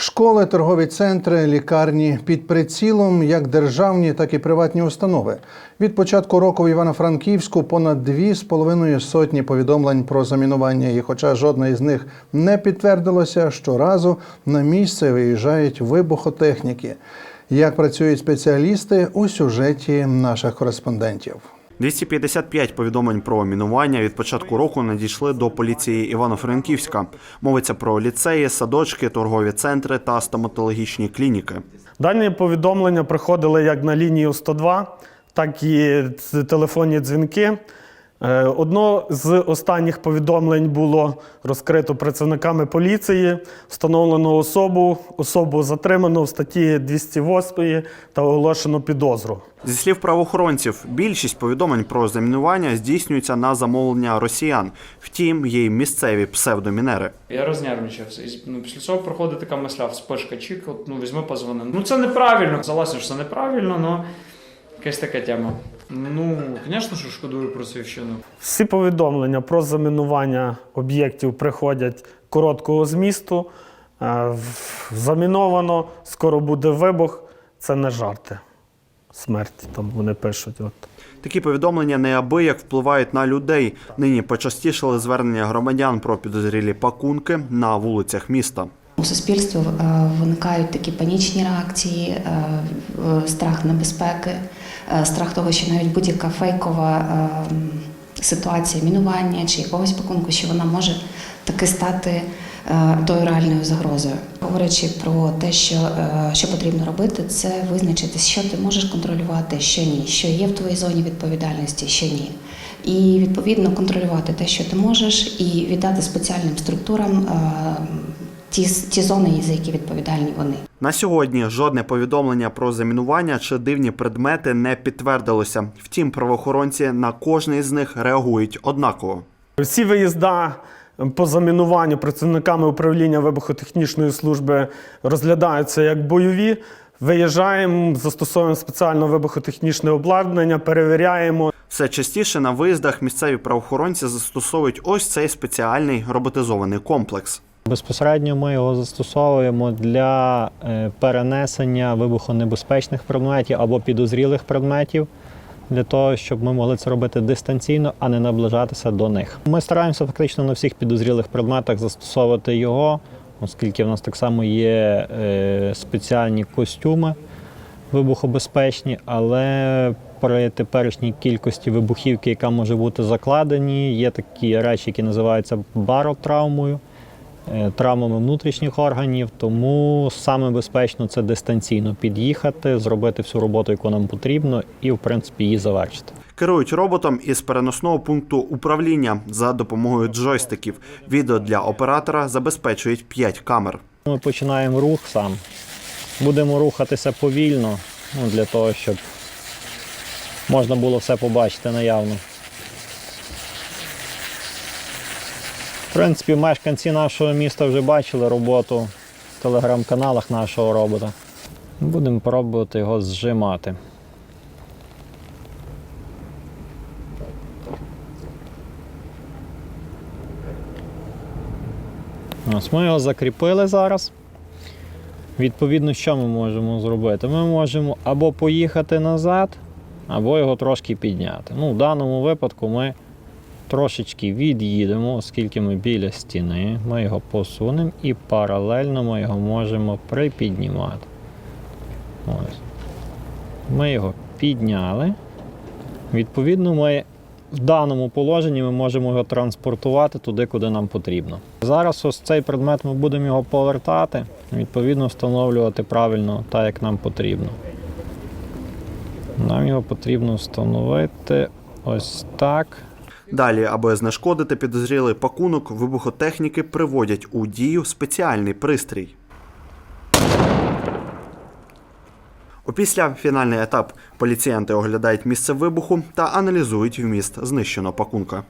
Школи, торгові центри, лікарні під прицілом як державні, так і приватні установи. Від початку року в Івано-Франківську понад дві з половиною сотні повідомлень про замінування. І хоча жодна із них не підтвердилося, щоразу на місце виїжджають вибухотехніки. Як працюють спеціалісти у сюжеті наших кореспондентів. 255 повідомлень про мінування від початку року надійшли до поліції Івано-Франківська. Мовиться про ліцеї, садочки, торгові центри та стоматологічні клініки. Дані повідомлення приходили як на лінію 102, так і телефонні дзвінки. Е, Одно з останніх повідомлень було розкрито працівниками поліції, встановлено особу, особу затримано в статті 208 та оголошено підозру. Зі слів правоохоронців, більшість повідомлень про замінування здійснюється на замовлення росіян. Втім, є й місцеві псевдомінери. Я рознервничався. І ну, після цього проходить така мисля, вспишка чік, от, ну візьми позвони. Ну це неправильно. Залазь, що це неправильно, але якась така тема. Ну, звісно, що шкодую про цю. Всі повідомлення про замінування об'єктів приходять короткого змісту. Е, Заміновано, скоро буде вибух. Це не жарти. Смерть там вони пишуть. От. Такі повідомлення неабияк впливають на людей. Нині почастішали звернення громадян про підозрілі пакунки на вулицях міста. У суспільстві е, виникають такі панічні реакції, е, е, страх небезпеки, страх того, що навіть будь-яка фейкова е, ситуація мінування чи якогось пакунку, що вона може таки стати е, тою реальною загрозою. Говорячи про те, що, е, що потрібно робити, це визначити, що ти можеш контролювати, що ні, що є в твоїй зоні відповідальності, що ні. І відповідно контролювати те, що ти можеш, і віддати спеціальним структурам е, ті, ті зони, за які відповідальні вони. На сьогодні жодне повідомлення про замінування чи дивні предмети не підтвердилося. Втім, правоохоронці на кожний з них реагують однаково. Всі виїзда по замінуванню працівниками управління вибухотехнічної служби розглядаються як бойові. Виїжджаємо, застосовуємо спеціальне вибухотехнічне обладнання, перевіряємо. Все частіше на виїздах місцеві правоохоронці застосовують ось цей спеціальний роботизований комплекс. Безпосередньо ми його застосовуємо для е, перенесення вибухонебезпечних предметів або підозрілих предметів, для того, щоб ми могли це робити дистанційно, а не наближатися до них. Ми стараємося фактично на всіх підозрілих предметах застосовувати його, оскільки в нас так само є е, спеціальні костюми вибухобезпечні, але при теперішній кількості вибухівки, яка може бути закладені, є такі речі, які називаються баротравмою травмами внутрішніх органів, тому саме безпечно це дистанційно під'їхати, зробити всю роботу, яку нам потрібно, і в принципі її завершити. Керують роботом із переносного пункту управління за допомогою джойстиків. Відео для оператора забезпечують 5 камер. Ми починаємо рух сам. Будемо рухатися повільно, ну, для того, щоб можна було все побачити наявно. В принципі, мешканці нашого міста вже бачили роботу в телеграм-каналах нашого робота. Будемо пробувати його зжимати. Ось ми його закріпили зараз. Відповідно, що ми можемо зробити? Ми можемо або поїхати назад, або його трошки підняти. Ну, в даному випадку ми трошечки від'їдемо, оскільки ми біля стіни, ми його посунемо і паралельно ми його можемо припіднімати. Ось. Ми його підняли. Відповідно, ми в даному положенні ми можемо його транспортувати туди, куди нам потрібно. Зараз ось цей предмет ми будемо його повертати, відповідно встановлювати правильно так, як нам потрібно. Нам його потрібно встановити ось так. Далі, аби знешкодити підозрілий пакунок, вибухотехніки приводять у дію спеціальний пристрій. Опісля фінальний етап поліціянти оглядають місце вибуху та аналізують вміст знищеного пакунка.